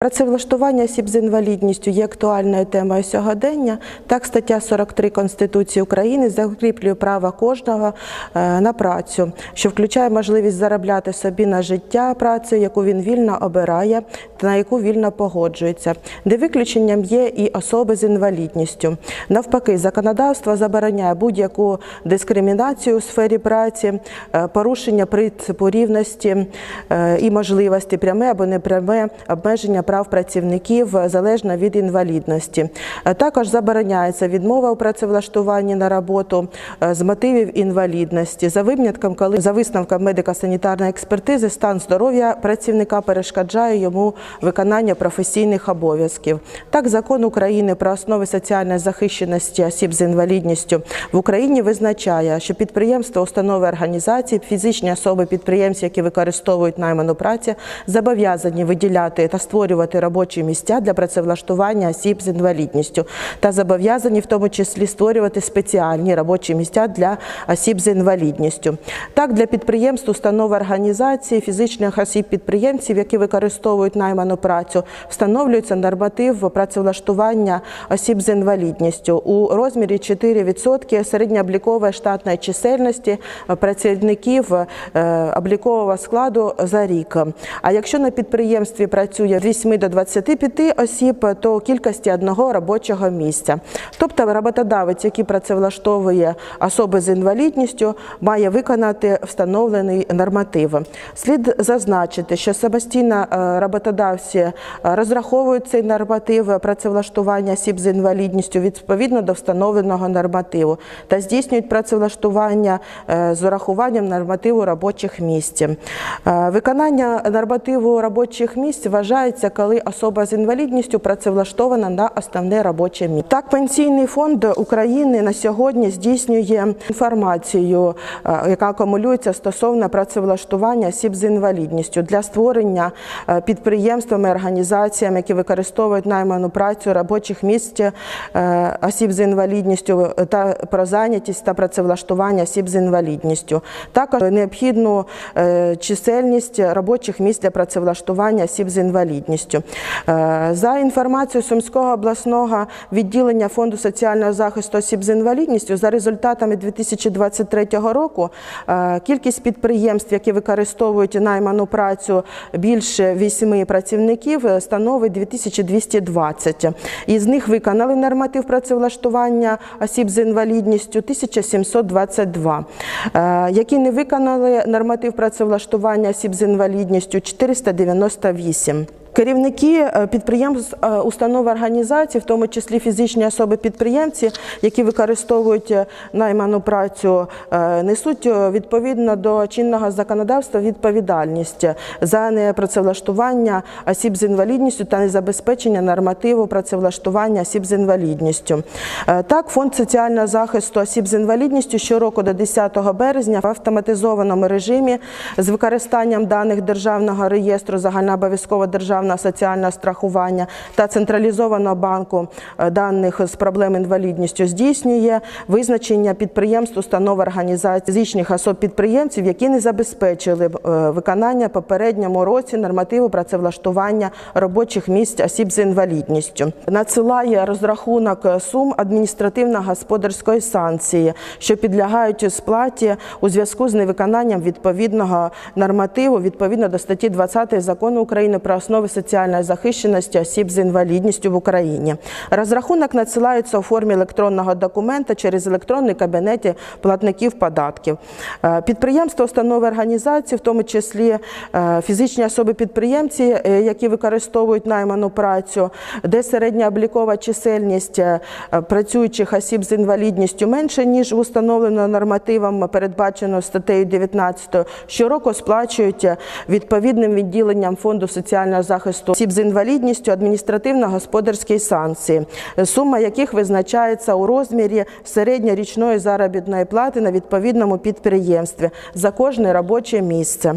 Працевлаштування осіб з інвалідністю є актуальною темою сьогодення. Так, стаття 43 Конституції України закріплює право кожного е, на працю, що включає можливість заробляти собі на життя працю, яку він вільно обирає та на яку вільно погоджується, де виключенням є і особи з інвалідністю. Навпаки, законодавство забороняє будь-яку дискримінацію у сфері праці, е, порушення принципу рівності е, і можливості, пряме або непряме обмеження прав працівників залежно від інвалідності. Е, Також забороняється відмова у працевлаштуванні на роботу е, з мотивів інвалідності за винятком, коли за висновком медико-санітарної експертизи стан здоров'я працівника перешкоджає йому виконання професійних обов'язків. Так, закон України про основи соціальної захищеності осіб з інвалідністю в Україні визначає, що підприємства, установи організації, фізичні особи підприємці, які використовують найману працю, зобов'язані виділяти та створювати робочі місця для працевлаштування осіб з інвалідністю та зобов'язані в тому числі створювати спеціальні робочі місця для осіб з інвалідністю. Так, для підприємств, установ організації, фізичних осіб підприємців, які використовують найману працю, встановлюється норматив працевлаштування осіб з інвалідністю у розмірі 4% середньооблікової штатної чисельності працівників е, облікового складу за рік. А якщо на підприємстві працює від 8 до 25 осіб, то кількості одного робочого місця. Тобто роботодавець, який працевлаштовує особи з інвалідністю, має виконати встановлений норматив. Слід зазначити, що самостійно е, роботодавці е, розраховують цей норматив працевлаштування осіб з інвалідністю відповідно до встановленого нормативу та здійснюють працевлаштування е, з урахуванням нормативу робочих місць. Виконання нормативу робочих місць вважається, коли особа з інвалідністю працевлаштована на основне робоче місце. Так, пенсійний фонд України на сьогодні здійснює інформацію, е, яка акумулюється стосовно працевлаштування осіб з інвалідністю для створення е, підприємствами, організаціями, які використовують найману працю робочих місць е, осіб з інвалідністю та про зайнятість та працевлаштування осіб з інвалідністю. Також необхідну чисельність робочих місць для працевлаштування осіб з інвалідністю. Е, За інформацією Сумського обласного відділення Фонду соціального захисту осіб з інвалідністю, за результатами 2023 року е, кількість підприємств, які використовують найману працю більше 8 працівників, е, становить 2220. Із них виконали норматив працевлаштування осіб з інвалідністю 1722. Е, Які не виконали норматив працевлаштування осіб з інвалідністю 498. Керівники е, підприємств, е, установ організацій, в тому числі фізичні особи-підприємці, які використовують е, найману працю, несуть відповідно до чинного законодавства відповідальність за непрацевлаштування осіб з інвалідністю та незабезпечення нормативу працевлаштування осіб з інвалідністю. Так, фонд соціального захисту осіб з інвалідністю щороку до 10 березня в автоматизованому режимі з використанням даних державного реєстру загальнообов'язкового державного соціального страхування та централізованого банку е, даних з проблем інвалідністю здійснює визначення підприємств, установ організацій фізичних особ підприємців, які не забезпечили е, виконання попередньому році нормативу працевлаштування робочих місць осіб з інвалідністю. Надсилає розрахунок сум адміністративно-господарської санкції, що підлягають сплаті у зв'язку з невиконанням відповідного нормативу відповідно до статті 20 закону України про основи соціальної захищеності осіб з інвалідністю в Україні. Розрахунок надсилається у формі електронного документа через електронний кабінеті платників податків. Е, Підприємства, установи організації, в тому числі е, фізичні особи-підприємці, е, які використовують найману працю, де середня облікова чисельність працюючих осіб з інвалідністю менше, ніж установлено нормативом, передбачено статтею 19, щороку сплачують відповідним відділенням Фонду соціального захисту осіб з інвалідністю адміністративно-господарські санкції, сума яких визначається у розмірі середньорічної заробітної плати на відповідному підприємстві за кожне робоче місце,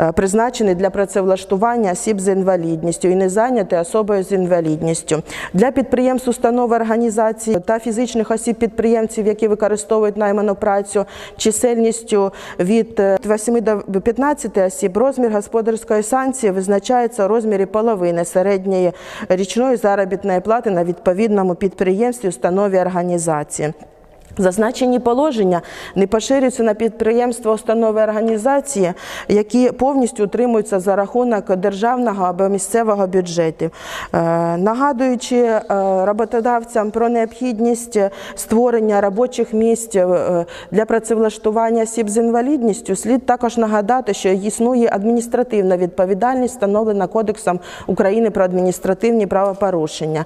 е, призначене для працевлаштування осіб з інвалідністю і не зайняте особою з інвалідністю. Для підприємств, установ організацій та фізичних осіб підприємців, які використовують найману працю чисельністю від е, 8 до 15 осіб, розмір господарської санкції визначається у розмірі розмірі половини середньої річної заробітної плати на відповідному підприємстві, установі організації. Зазначені положення не поширюються на підприємства, установи організації, які повністю утримуються за рахунок державного або місцевого бюджетів. Е, Нагадуючи е, роботодавцям про необхідність створення робочих місць е, для працевлаштування осіб з інвалідністю, слід також нагадати, що існує адміністративна відповідальність, встановлена Кодексом України про адміністративні правопорушення.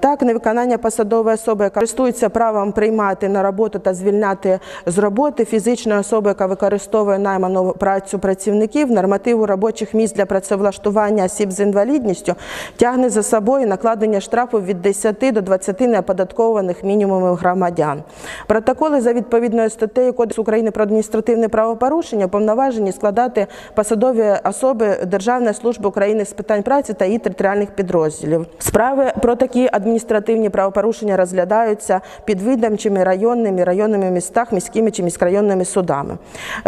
Так, невиконання посадової особи, яка користується правом приймати на роботу та звільняти з роботи фізичної особи, яка використовує найману працю працівників, нормативу робочих місць для працевлаштування осіб з інвалідністю, тягне за собою накладення штрафу від 10 до 20 неоподаткованих мінімумів громадян. Протоколи за відповідною статтею Кодексу України про адміністративне правопорушення повноважені складати посадові особи Державної служби України з питань праці та її територіальних підрозділів. Справи про такі адміністративні правопорушення розглядаються підвідомчими районними, районними містах, міськими чи міськрайонними судами.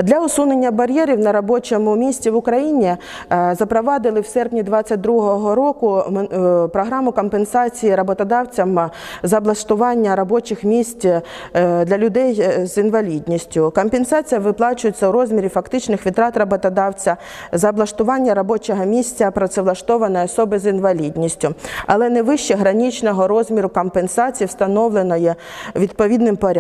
Для усунення бар'єрів на робочому місці в Україні е, запровадили в серпні 2022 року е, програму компенсації роботодавцям за облаштування робочих місць е, для людей з інвалідністю. Компенсація виплачується у розмірі фактичних витрат роботодавця за облаштування робочого місця працевлаштованої особи з інвалідністю, але не вище граничного розміру компенсації, встановленої відповідним порядком.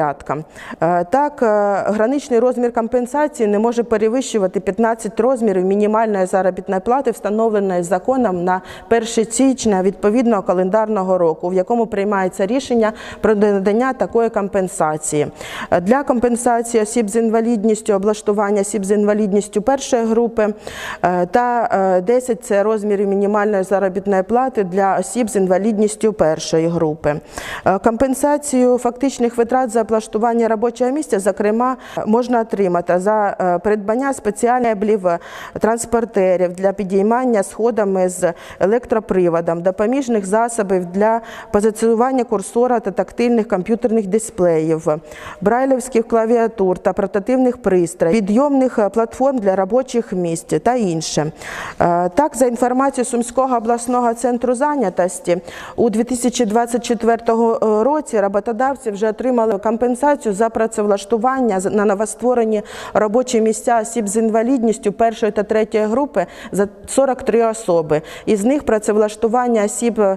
Е, Так, е, граничний розмір компенсації не може перевищувати 15 розмірів мінімальної заробітної плати, встановленої законом на 1 січня відповідного календарного року, в якому приймається рішення про надання такої компенсації. Е, Для компенсації осіб з інвалідністю, облаштування осіб з інвалідністю першої групи та е, 10 – це розмірів мінімальної заробітної плати для осіб з інвалідністю першої групи. Компенсацію фактичних витрат за облаштування робочого місця, зокрема, можна отримати за е, придбання спеціальних меблів, транспортерів для підіймання сходами з електроприводом, допоміжних засобів для позиціонування курсора та тактильних комп'ютерних дисплеїв, брайлівських клавіатур та портативних пристроїв, підйомних е, платформ для робочих місць та інше. Е, Так, за інформацією Сумського обласного центру зайнятості, у 2024 році роботодавці вже отримали компенсацію за працевлаштування на новостворені робочі місця осіб з інвалідністю першої та третьої групи за 43 особи. Із них працевлаштування осіб е,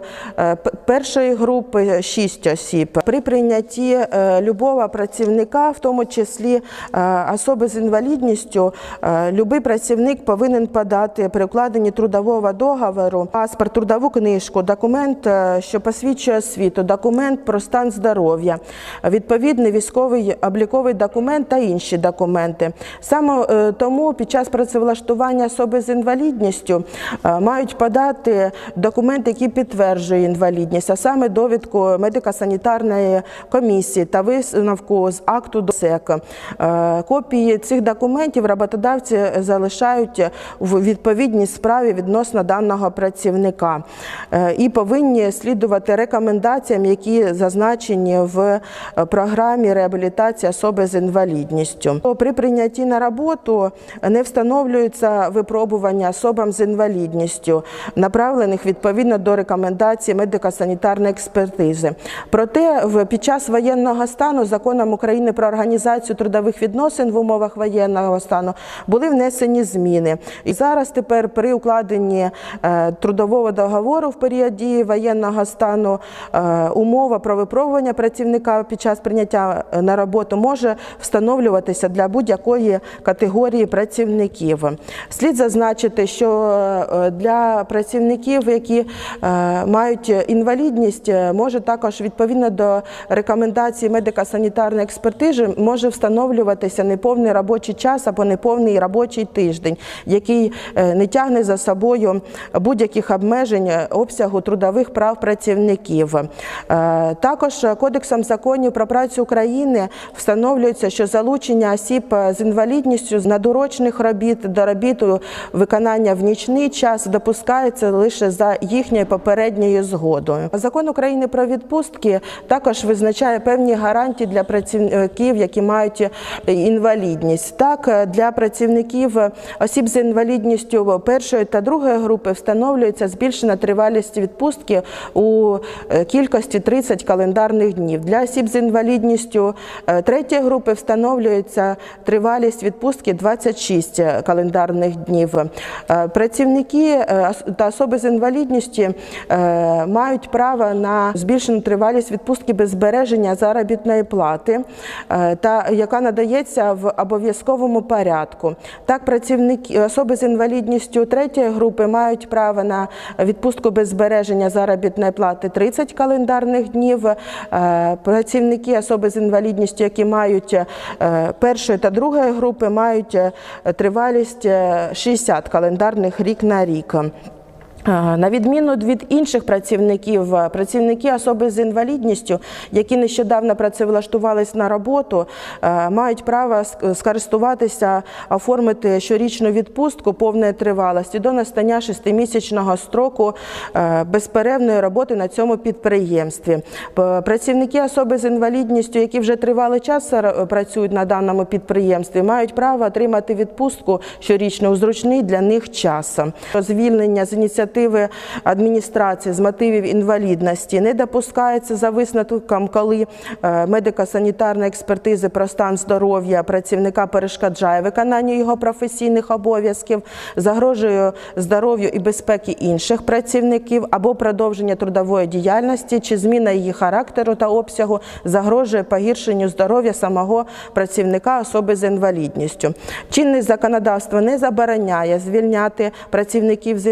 першої групи 6 осіб. При прийнятті е, любого працівника, в тому числі е, особи з інвалідністю, любий працівник повинен подати при укладенні трудового договору паспорт, трудову книжку, документ, що посвідчує освіту, документ про стан здоров'я, відповідний військовий обліковий документ та інші документи. Саме е, тому під час працевлаштування особи з інвалідністю е, мають подати документ, який підтверджує інвалідність, а саме довідку медико-санітарної комісії та висновку з акту ДОСЕК. Е, Копії цих документів роботодавці залишають в відповідній справі відносно даного працівника і повинні слідувати рекомендаціям, які зазначені в е, програмі реабілітації особи з інвалідністю. При прийнятті на роботу не встановлюються випробування особам з інвалідністю, направлених відповідно до рекомендацій медико-санітарної експертизи. Проте під час воєнного стану законом України про організацію трудових відносин в умовах воєнного стану були внесені зміни. І зараз тепер при укладенні е, трудового договору в період дії воєнного стану е, умова про випробування працівника під час прийняття е, на роботу може встановлюватися для будь-якої категорії працівників. Слід зазначити, що е, для працівників, які е, мають інвалідність, може також відповідно до рекомендацій медико-санітарної експертизи може встановлюватися неповний робочий час або неповний робочий тиждень, який не тягне за собою будь-яких обмежень обсягу трудових прав працівників. Також Кодексом законів про працю праці України встановлюється, що залучення осіб е, з інвалідністю з надурочних робіт до робіт виконання в нічний час допускається лише за їхньою попередньою згодою. Закон України про відпустки також визначає певні гарантії для працівників, які мають е, інвалідність. Так, е, для працівників осіб з інвалідністю першої та другої групи встановлюється збільшена тривалість відпустки у кількості 30 календарних днів. Для осіб з інвалідністю е, третьої групи встановлюється тривалість відпустки 26 календарних днів. Е, Працівники е, та особи з інвалідністю е, мають право на збільшену тривалість відпустки без збереження заробітної плати, е, яка надається в обов'язковому порядку. Так, працівники особи з інвалідністю третьої групи мають право на відпустку без збереження заробітної плати 30 календарних днів. Е, Працівники особи з інвалідністю, які мають е, першої та другої групи, мають е, тривалість е, 60 календарних рік на рік. Е, На відміну від інших працівників, е, працівники особи з інвалідністю, які нещодавно працевлаштувались на роботу, е, мають право скористуватися, оформити щорічну відпустку повної тривалості до настання шестимісячного строку безперервної роботи на цьому підприємстві. Працівники особи з інвалідністю, які вже тривалий час працюють на даному підприємстві, мають право отримати відпустку щорічно у зручний для них час. Звільнення з ініціативи адміністрації з мотивів інвалідності не допускається за висновком, коли е, медико-санітарна експертиза про стан здоров'я працівника перешкоджає виконанню його професійних обов'язків, загрожує здоров'ю і безпеки інших працівників або продовження трудової діяльності чи зміна її характеру та обсягу загрожує погіршенню здоров'я самого працівника особи з інвалідністю. Чинне законодавство не забороняє звільняти працівників з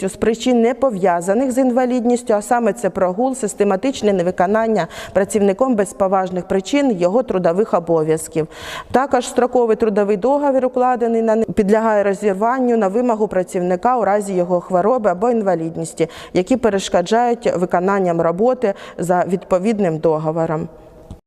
інвалідністю з причин не пов'язаних з інвалідністю, а саме це прогул, систематичне невиконання працівником без поважних причин його трудових обов'язків. Також строковий трудовий договір, укладений на підлягає розірванню на вимогу працівника у разі його хвороби або інвалідності, які перешкоджають виконанням роботи за відповідним договором.